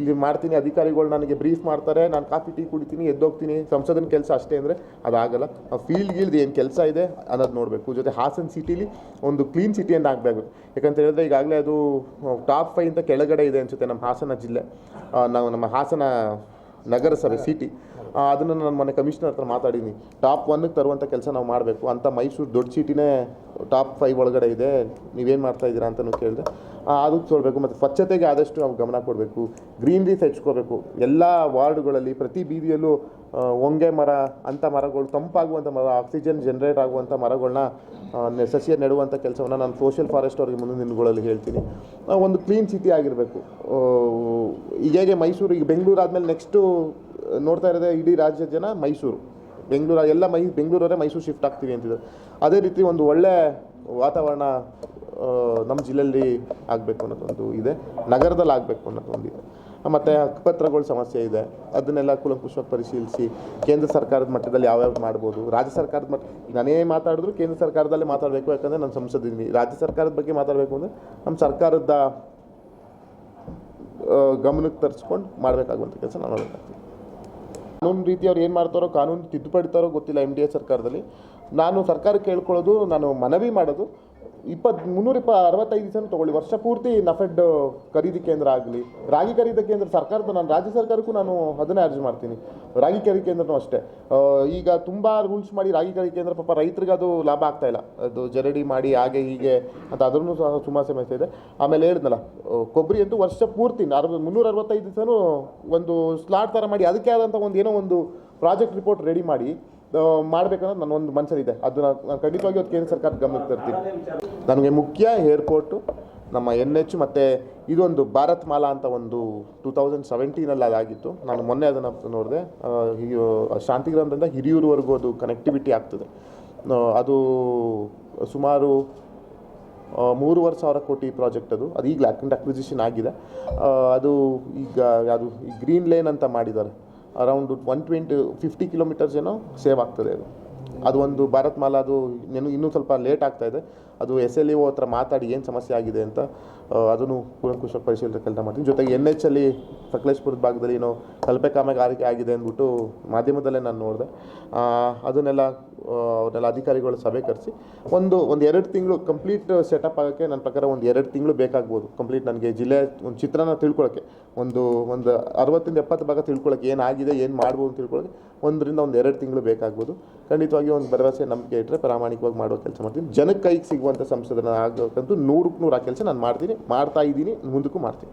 ಇಲ್ಲಿ ಮಾಡ್ತೀನಿ, ಅಧಿಕಾರಿಗಳು ನನಗೆ ಬ್ರೀಫ್ ಮಾಡ್ತಾರೆ, ನಾನು ಕಾಫಿ, ಟೀ ಕುಡಿತೀನಿ, ಎದ್ದೋಗ್ತೀನಿ, ಸಂಸದನ ಕೆಲಸ ಅಷ್ಟೇ ಅಂದರೆ ಅದಾಗಲ್ಲ. ಫೀಲ್ಡ್ ಗೀಲ್ಡ್ ಏನು ಕೆಲಸ ಇದೆ ಅನ್ನೋದು ನೋಡಬೇಕು. ಜೊತೆ ಹಾಸನ ಸಿಟಿಲಿ ಒಂದು ಕ್ಲೀನ್ ಸಿಟಿ ಅಂತ ಆಗಬೇಕು. ಯಾಕಂತ ಹೇಳಿದ್ರೆ ಈಗಾಗಲೇ ಅದು ಟಾಪ್ ಫೈವ್ ಅಂತ ಕೆಳಗಡೆ ಇದೆ ಅನಿಸುತ್ತೆ ನಮ್ಮ ಹಾಸನ ಜಿಲ್ಲೆ. ನಾವು ನಮ್ಮ ಹಾಸನ ನಗರಸಭೆ ಸಿಟಿ ಅದನ್ನು ನಾನು ಮೊನ್ನೆ ಕಮಿಷನರ್ ಹತ್ರ ಮಾತಾಡೀನಿ ಟಾಪ್ ಒನ್ಗೆ ತರುವಂಥ ಕೆಲಸ ನಾವು ಮಾಡಬೇಕು. ಅಂತ ಮೈಸೂರು ದೊಡ್ಡ ಸಿಟಿನೇ ಟಾಪ್ ಫೈವ್ ಒಳಗಡೆ ಇದೆ, ನೀವೇನು ಮಾಡ್ತಾ ಇದ್ದೀರಾ ಅಂತಲೂ ಕೇಳಿದೆ. ಅದಕ್ಕೆ ತೋರಬೇಕು ಮತ್ತು ಸ್ವಚ್ಛತೆಗೆ ಆದಷ್ಟು ನಾವು ಗಮನ ಕೊಡಬೇಕು, ಗ್ರೀನ್ರೀಸ್ ಹೆಚ್ಕೋಬೇಕು. ಎಲ್ಲ ವಾರ್ಡ್ಗಳಲ್ಲಿ ಪ್ರತಿ ಬೀದಿಯಲ್ಲೂ ಹೊಂಗೆ ಮರ ಅಂಥ ಮರಗಳು ತಂಪಾಗುವಂಥ ಮರ ಆಕ್ಸಿಜನ್ ಜನ್ರೇಟ್ ಆಗುವಂಥ ಮರಗಳನ್ನ ಸಸ್ಯ ನೆಡುವಂಥ ಕೆಲಸವನ್ನು ನಾನು ಸೋಷಿಯಲ್ ಫಾರೆಸ್ಟ್ ಅವ್ರಿಗೆ ಮುಂದಿನ ದಿನಗಳಲ್ಲಿ ಹೇಳ್ತೀನಿ. ಒಂದು ಕ್ಲೀನ್ ಸಿಟಿ ಆಗಿರಬೇಕು. ಈಗ ಮೈಸೂರು, ಈಗ ಬೆಂಗಳೂರು ಆದಮೇಲೆ ನೆಕ್ಸ್ಟು ನೋಡ್ತಾ ಇರೋದೇ ಇಡೀ ರಾಜ್ಯದ ಜನ ಮೈಸೂರು. ಬೆಂಗಳೂರು, ಎಲ್ಲ ಮೈ, ಬೆಂಗಳೂರವರೇ ಮೈಸೂರು ಶಿಫ್ಟ್ ಆಗ್ತೀವಿ ಅಂತಿದ್ದಾರೆ ಅದೇ ರೀತಿ ಒಂದು ಒಳ್ಳೆ ವಾತಾವರಣ ನಮ್ಮ ಜಿಲ್ಲೆಯಲ್ಲಿ ಆಗಬೇಕು ಅನ್ನೋದೊಂದು ಇದೆ. ನಗರದಲ್ಲಿ ಆಗಬೇಕು ಅನ್ನೋದೊಂದು ಇದೆ. ಮತ್ತು ಹಕ್ಕುಪತ್ರಗಳ ಸಮಸ್ಯೆ ಇದೆ. ಅದನ್ನೆಲ್ಲ ಕೂಲಂಕುಷವಾಗಿ ಪರಿಶೀಲಿಸಿ ಕೇಂದ್ರ ಸರ್ಕಾರದ ಮಟ್ಟದಲ್ಲಿ ಯಾವ್ಯಾವ ಮಾಡ್ಬೋದು. ರಾಜ್ಯ ಸರ್ಕಾರದ ಮಟ್ಟ ನಾನೇ ಮಾತಾಡಿದ್ರು ಕೇಂದ್ರ ಸರ್ಕಾರದಲ್ಲೇ ಮಾತಾಡಬೇಕು, ಯಾಕಂದರೆ ನಾನು ಸಂಸದಿದ್ದೀನಿ ರಾಜ್ಯ ಸರ್ಕಾರದ ಬಗ್ಗೆ ಮಾತಾಡಬೇಕು ಅಂದರೆ ನಮ್ಮ ಸರ್ಕಾರದ ಗಮನಕ್ಕೆ ತರಿಸ್ಕೊಂಡು ಮಾಡಬೇಕಾಗುವಂಥ ಕೆಲಸ ನಾನು ಮಾಡಬೇಕಾಗ್ತದೆ ಕಾನೂನು ರೀತಿ ಅವ್ರು ಏನು ಮಾಡ್ತಾರೋ, ಕಾನೂನು ತಿದ್ದುಪಡಿತಾರೋ ಗೊತ್ತಿಲ್ಲ ಎಂ ಡಿ ಎ ಸರ್ಕಾರದಲ್ಲಿ. ನಾನು ಸರ್ಕಾರಕ್ಕೆ ಹೇಳ್ಕೊಳ್ಳೋದು ನಾನು ಮನವಿ ಮಾಡೋದು ಇಪ್ಪತ್ತು ಮುನ್ನೂರ ಇಪ್ಪ, ಅರವತ್ತೈದು ದಿವಸ ತೊಗೊಳ್ಳಿ. ವರ್ಷ ಪೂರ್ತಿ ನಫೆಡ್ ಖರೀದಿ ಕೇಂದ್ರ ಆಗಲಿ. ರಾಗಿ ಖರೀದಿ ಕೇಂದ್ರ ಸರ್ಕಾರದ ನಾನು, ರಾಜ್ಯ ಸರ್ಕಾರಕ್ಕೂ ನಾನು ಅದನ್ನೇ ಅರ್ಜಿ ಮಾಡ್ತೀನಿ. ರಾಗಿ ಖರೀದಿ ಕೇಂದ್ರನೂ ಅಷ್ಟೇ. ಈಗ ತುಂಬ ರೂಲ್ಸ್ ಮಾಡಿ ರಾಗಿ ಖರೀದಿ ಕೇಂದ್ರ ಪಾಪ ರೈತರಿಗೆ ಅದು ಲಾಭ ಆಗ್ತಾ ಇಲ್ಲ. ಅದು ಜರಡಿ ಮಾಡಿ, ಹಾಗೆ ಹೀಗೆ ಅಂತ ಅದ್ರೂ ಸಹ ಸುಮಾರು ಸಮಸ್ಯೆ ಇದೆ. ಆಮೇಲೆ ಹೇಳಿದ್ನಲ್ಲ ಕೊಬ್ಬರಿ ಅಂತೂ ವರ್ಷ ಪೂರ್ತಿ ಅರವ ಮುನ್ನೂರ ಅರವತ್ತೈದು ದಿವಸನೂ ಒಂದು ಸ್ಲಾಟ್ ಥರ ಮಾಡಿ, ಅದಕ್ಕೆ ಆದಂಥ ಒಂದು ಏನೋ ಒಂದು ಪ್ರಾಜೆಕ್ಟ್ ರಿಪೋರ್ಟ್ ರೆಡಿ ಮಾಡಿ. ಮಾಡ್ಬೇಕನ್ನೋದು ನನ್ನ ಒಂದು ಮನಸ್ಸಲ್ಲಿದೆ ಅದು ನಾನು ಖಂಡಿತವಾಗಿ ಅದು ಕೇಂದ್ರ ಸರ್ಕಾರದ ಗಮನಕ್ಕೆ ತರ್ತೀನಿ. ನನಗೆ ಮುಖ್ಯ ಏರ್ಪೋರ್ಟು, ನಮ್ಮ ಎನ್ ಎಚ್ ಮತ್ತು ಇದೊಂದು ಭಾರತ್ ಮಾಲಾ ಅಂತ ಒಂದು ಟೂ ತೌಸಂಡ್ ಸೆವೆಂಟೀನಲ್ಲಿ ಅದಾಗಿತ್ತು ನಾನು ಮೊನ್ನೆ ಅದನ್ನು ನೋಡಿದೆ. ಶಾಂತಿಗ್ರಾಮದಿಂದ ಹಿರಿಯೂರುವರೆಗೂ ಅದು ಕನೆಕ್ಟಿವಿಟಿ ಆಗ್ತದೆ. ಅದು ಸುಮಾರು ಮೂರುವರೆ ಸಾವಿರ ಕೋಟಿ ಪ್ರಾಜೆಕ್ಟ್ ಅದು. ಅದು ಈಗ ಲ್ಯಾಕೆಂಟ್ ಅಕ್ವಿಸಿಷನ್ ಆಗಿದೆ ಅದು ಈಗ ಯಾವುದು ಈ ಗ್ರೀನ್ ಲೇನ್ ಅಂತ ಮಾಡಿದ್ದಾರೆ. Around one twenty fifty kilometres ಏನೋ ಸೇವ್ ಆಗ್ತದೆ ಅದು. ಅದು ಒಂದು ಭಾರತ್ ಮಾಲಾ ಅದು ಇನ್ನೂ ಇನ್ನೂ ಸ್ವಲ್ಪ ಲೇಟ್ ಆಗ್ತಾ ಇದೆ. ಅದು ಎಸ್ ಎಲ್ ಇ ಹತ್ರ ಮಾತಾಡಿ ಏನು ಸಮಸ್ಯೆ ಆಗಿದೆ ಅಂತ ಅದನ್ನು ಕೂಲಂಕುಷ ಪರಿಶೀಲನೆ ಕೆಲಸ ಮಾಡ್ತೀನಿ. ಜೊತೆಗೆ ಎನ್ ಎಚ್ ಅಲ್ಲಿ ಸಕಲೇಶ್ಪುರದ ಭಾಗದಲ್ಲಿ ಏನೋ ಕಲ್ಪೆ ಕಾಮಗಾರಿಕೆ ಆಗಿದೆ ಅಂದ್ಬಿಟ್ಟು ಮಾಧ್ಯಮದಲ್ಲೇ ನಾನು ನೋಡಿದೆ. ಅದನ್ನೆಲ್ಲ ಅವನ್ನೆಲ್ಲ ಅಧಿಕಾರಿಗಳು ಸಭೆ ಕರೆಸಿ, ಒಂದು ಒಂದು ಎರಡು ತಿಂಗಳು ಕಂಪ್ಲೀಟ್ ಸೆಟಪ್ ಆಗೋಕ್ಕೆ ನನ್ನ ಪ್ರಕಾರ ಒಂದು ಎರಡು ತಿಂಗಳು ಬೇಕಾಗ್ಬೋದು. ಕಂಪ್ಲೀಟ್ ನನಗೆ ಜಿಲ್ಲೆ, ಒಂದು ಚಿತ್ರನ ತಿಳ್ಕೊಳ್ಳೋಕ್ಕೆ ಒಂದು ಒಂದು ಅರವತ್ತಿಂದ ಎಪ್ಪತ್ತು ಭಾಗ ತಿಳ್ಕೊಳ್ಳೋಕೆ ಏನಾಗಿದೆ, ಏನು ಮಾಡ್ಬೋದು ಅಂತ ತಿಳ್ಕೊಳ್ಳೋಕೆ ಒಂದರಿಂದ ಒಂದು ಎರಡು ತಿಂಗಳು ಬೇಕಾಗ್ಬೋದು. ಖಂಡಿತವಾಗಿ ಒಂದು ಭರವಸೆ ನಂಬಿಕೆ ಇಟ್ಟರೆ ಪ್ರಾಮಾಣಿಕವಾಗಿ ಮಾಡೋ ಕೆಲಸ ಮಾಡ್ತೀನಿ. ಜನಕ್ಕೆ ಕೈಗೆ ಸಿಗುವಂಥ ಸಂಸದನ ಆಗೋಕ್ಕಂತೂ ನೂರಕ್ಕೆ ನೂರು ಆ ಕೆಲಸ ನಾನು ಮಾಡ್ತೀನಿ, ಮಾಡ್ತಾ ಇದ್ದೀನಿ, ಮುಂದಕ್ಕೂ ಮಾಡ್ತೀನಿ.